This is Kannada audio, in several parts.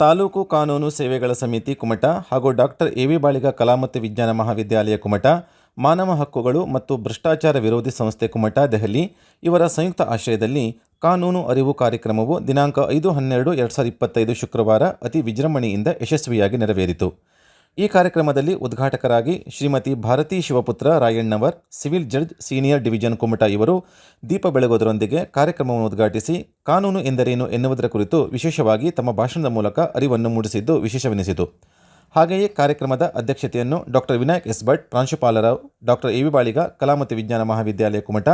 ತಾಲೂಕು ಕಾನೂನು ಸೇವೆಗಳ ಸಮಿತಿ ಕುಮಟ ಹಾಗೂ ಡಾಕ್ಟರ್ ಎ ವಿ ಬಾಳಿಗ ಕಲಾ ಮತ್ತು ವಿಜ್ಞಾನ ಮಹಾವಿದ್ಯಾಲಯ ಕುಮಟ, ಮಾನವ ಹಕ್ಕುಗಳು ಮತ್ತು ಭ್ರಷ್ಟಾಚಾರ ವಿರೋಧಿ ಸಂಸ್ಥೆ ಕುಮಟ, ದೆಹಲಿ ಇವರ ಸಂಯುಕ್ತ ಆಶ್ರಯದಲ್ಲಿ ಕಾನೂನು ಅರಿವು ಕಾರ್ಯಕ್ರಮವು ದಿನಾಂಕ ಐದು ಹನ್ನೆರಡು ಎರಡು ಸಾವಿರದ ಇಪ್ಪತ್ತೈದು ಶುಕ್ರವಾರ ಅತಿ ವಿಜೃಂಭಣೆಯಿಂದ ಯಶಸ್ವಿಯಾಗಿ ನೆರವೇರಿತು. ಈ ಕಾರ್ಯಕ್ರಮದಲ್ಲಿ ಉದ್ಘಾಟಕರಾಗಿ Shrimati Bharati Shivaputra Rayannavar, civil judge senior division Kumta ಇವರು ದೀಪ ಬೆಳಗೋದರೊಂದಿಗೆ ಕಾರ್ಯಕ್ರಮವನ್ನು ಉದ್ಘಾಟಿಸಿ, ಕಾನೂನು ಎಂದರೇನು ಎನ್ನುವುದರ ಕುರಿತು ವಿಶೇಷವಾಗಿ ತಮ್ಮ ಭಾಷಣದ ಮೂಲಕ ಅರಿವನ್ನು ಮೂಡಿಸಿದ್ದು ವಿಶೇಷವೆನಿಸಿತು. ಹಾಗೆಯೇ ಕಾರ್ಯಕ್ರಮದ ಅಧ್ಯಕ್ಷತೆಯನ್ನು ಡಾಕ್ಟರ್ ವಿನಾಯಕ್ ಎಸ್. ಭಟ್, ಪ್ರಾಂಶುಪಾಲರಾವ್ ಡಾಕ್ಟರ್ ಎ. ವಿ. ಬಾಳಿಗ ಕಲಾ ವಿಜ್ಞಾನ ಮಹಾವಿದ್ಯಾಲಯ ಕುಮಟ,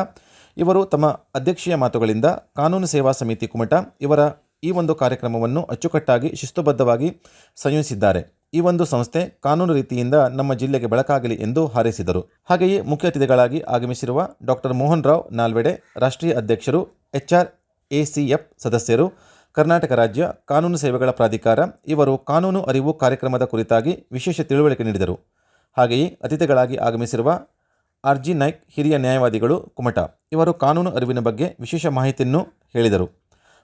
ಇವರು ತಮ್ಮ ಅಧ್ಯಕ್ಷೀಯ ಮಾತುಗಳಿಂದ ಕಾನೂನು ಸೇವಾ ಸಮಿತಿ ಕುಮಟ, ಇವರ ಈ ಒಂದು ಕಾರ್ಯಕ್ರಮವನ್ನು ಅಚ್ಚುಕಟ್ಟಾಗಿ, ಶಿಸ್ತುಬದ್ಧವಾಗಿ ಸಂಯೋಜಿಸಿದ್ದಾರೆ. ಈ ಒಂದು ಸಂಸ್ಥೆ ಕಾನೂನು ರೀತಿಯಿಂದ ನಮ್ಮ ಜಿಲ್ಲೆಗೆ ಬೆಳಕಾಗಲಿ ಎಂದು ಹಾರೈಸಿದರು. ಹಾಗೆಯೇ ಮುಖ್ಯ ಅತಿಥಿಗಳಾಗಿ ಆಗಮಿಸಿರುವ ಡಾಕ್ಟರ್ ಮೋಹನ್ ರಾವ್ ನಾಲ್ವೆಡೆ ರಾಷ್ಟ್ರೀಯ ಅಧ್ಯಕ್ಷರು, ಎಚ್ಆರ್ ಎಸಿಎಫ್ ಸದಸ್ಯರು, ಕರ್ನಾಟಕ ರಾಜ್ಯ ಕಾನೂನು ಸೇವೆಗಳ ಪ್ರಾಧಿಕಾರ, ಇವರು ಕಾನೂನು ಅರಿವು ಕಾರ್ಯಕ್ರಮದ ಕುರಿತಾಗಿ ವಿಶೇಷ ತಿಳುವಳಿಕೆ ನೀಡಿದರು. ಹಾಗೆಯೇ ಅತಿಥಿಗಳಾಗಿ ಆಗಮಿಸಿರುವ ಆರ್ ಜಿ ನಾಯ್ಕ್ ಹಿರಿಯ ನ್ಯಾಯವಾದಿಗಳು ಕುಮಟ. ಇವರು ಕಾನೂನು ಅರಿವಿನ ಬಗ್ಗೆ ವಿಶೇಷ ಮಾಹಿತಿಯನ್ನು ಹೇಳಿದರು.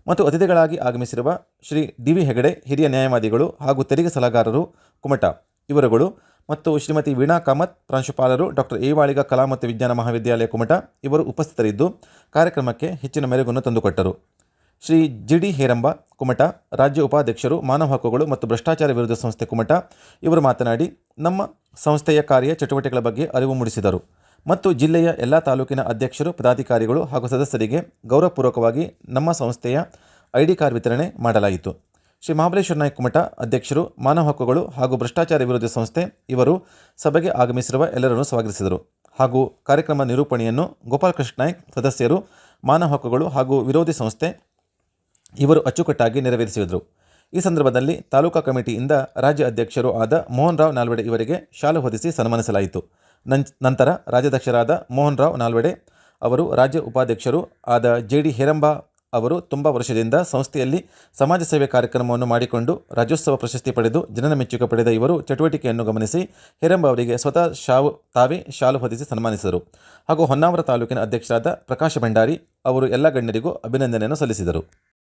ಮತ್ತು ಅತಿಥಿಗಳಾಗಿ ಆಗಮಿಸಿರುವ ಶ್ರೀ ಡಿ ವಿ ಹೆಗಡೆ, ಹಿರಿಯ ನ್ಯಾಯವಾದಿಗಳು ಹಾಗೂ ತೆರಿಗೆ ಸಲಹೆಗಾರರು ಕುಮಟ ಇವರುಗಳು ಮತ್ತು ಶ್ರೀಮತಿ ವೀಣಾ ಕಾಮತ್, ಪ್ರಾಂಶುಪಾಲರು ಡಾಕ್ಟರ್ ಏವಾಳಿಗ ವಾಳಿಗ ಕಲಾ ಮತ್ತು ವಿಜ್ಞಾನ ಮಹಾವಿದ್ಯಾಲಯ ಕುಮಟ ಇವರು ಉಪಸ್ಥಿತರಿದ್ದು ಕಾರ್ಯಕ್ರಮಕ್ಕೆ ಹೆಚ್ಚಿನ ಮೆರುಗನ್ನು ತಂದುಕೊಟ್ಟರು. ಶ್ರೀ ಜಿ ಡಿ ಹೇರಂಬ ಕುಮಟ, ರಾಜ್ಯ ಉಪಾಧ್ಯಕ್ಷರು, ಮಾನವ ಹಕ್ಕುಗಳು ಮತ್ತು ಭ್ರಷ್ಟಾಚಾರ ವಿರುದ್ಧ ಸಂಸ್ಥೆ ಕುಮಟ ಇವರು ಮಾತನಾಡಿ, ನಮ್ಮ ಸಂಸ್ಥೆಯ ಕಾರ್ಯ ಚಟುವಟಿಕೆಗಳ ಬಗ್ಗೆ ಅರಿವು ಮೂಡಿಸಿದರು. ಮತ್ತು ಜಿಲ್ಲೆಯ ಎಲ್ಲ ತಾಲೂಕಿನ ಅಧ್ಯಕ್ಷರು, ಪದಾಧಿಕಾರಿಗಳು ಹಾಗೂ ಸದಸ್ಯರಿಗೆ ಗೌರವಪೂರ್ವಕವಾಗಿ ನಮ್ಮ ಸಂಸ್ಥೆಯ ಐಡಿ ಕಾರ್ಡ್ ವಿತರಣೆ ಮಾಡಲಾಯಿತು. ಶ್ರೀ ಮಹಾಬಲೇಶ್ವರ ನಾಯ್ಕ ಮಠ ಅಧ್ಯಕ್ಷರು, ಮಾನವ ಹಕ್ಕುಗಳು ಹಾಗೂ ಭ್ರಷ್ಟಾಚಾರ ವಿರೋಧಿ ಸಂಸ್ಥೆ ಇವರು ಸಭೆಗೆ ಆಗಮಿಸಿರುವ ಎಲ್ಲರನ್ನು ಸ್ವಾಗತಿಸಿದರು. ಹಾಗೂ ಕಾರ್ಯಕ್ರಮ ನಿರೂಪಣೆಯನ್ನು ಗೋಪಾಲಕೃಷ್ಣ ನಾಯ್ಕ್, ಸದಸ್ಯರು, ಮಾನವ ಹಕ್ಕುಗಳು ಹಾಗೂ ವಿರೋಧಿ ಸಂಸ್ಥೆ ಇವರು ಅಚ್ಚುಕಟ್ಟಾಗಿ ನೆರವೇರಿಸಿದರು. ಈ ಸಂದರ್ಭದಲ್ಲಿ ತಾಲೂಕಾ ಕಮಿಟಿಯಿಂದ ರಾಜ್ಯ ಅಧ್ಯಕ್ಷರು ಆದ ಮೋಹನ್ ರಾವ್ ನಾಲ್ವಡೆ ಇವರಿಗೆ ಶಾಲು ಹೊದಿಸಿ ಸನ್ಮಾನಿಸಲಾಯಿತು. ನಂತರ ರಾಜ್ಯಾಧ್ಯಕ್ಷರಾದ ಮೋಹನ್ ರಾವ್ ನಾಲ್ವಡೆ ಅವರು ರಾಜ್ಯ ಉಪಾಧ್ಯಕ್ಷರು ಆದ ಜೆ ಡಿ ಹೇರಂಬ ಅವರು ತುಂಬ ವರ್ಷದಿಂದ ಸಂಸ್ಥೆಯಲ್ಲಿ ಸಮಾಜ ಸೇವೆ ಕಾರ್ಯಕ್ರಮವನ್ನು ಮಾಡಿಕೊಂಡು ರಾಜ್ಯೋತ್ಸವ ಪ್ರಶಸ್ತಿ ಪಡೆದು ಜನನ ಮೆಚ್ಚುಗೆ ಪಡೆದ ಇವರು ಚಟುವಟಿಕೆಯನ್ನು ಗಮನಿಸಿ ಹೇರಂಬ ಅವರಿಗೆ ಸ್ವತಃ ಶಾವು, ತಾವೇ ಶಾಲು ಹೊದಿಸಿ ಸನ್ಮಾನಿಸಿದರು. ಹಾಗೂ ಹೊನ್ನಾವರ ತಾಲೂಕಿನ ಅಧ್ಯಕ್ಷರಾದ ಪ್ರಕಾಶ ಭಂಡಾರಿ ಅವರು ಎಲ್ಲ ಗಣ್ಯರಿಗೂ ಅಭಿನಂದನೆಯನ್ನು ಸಲ್ಲಿಸಿದರು.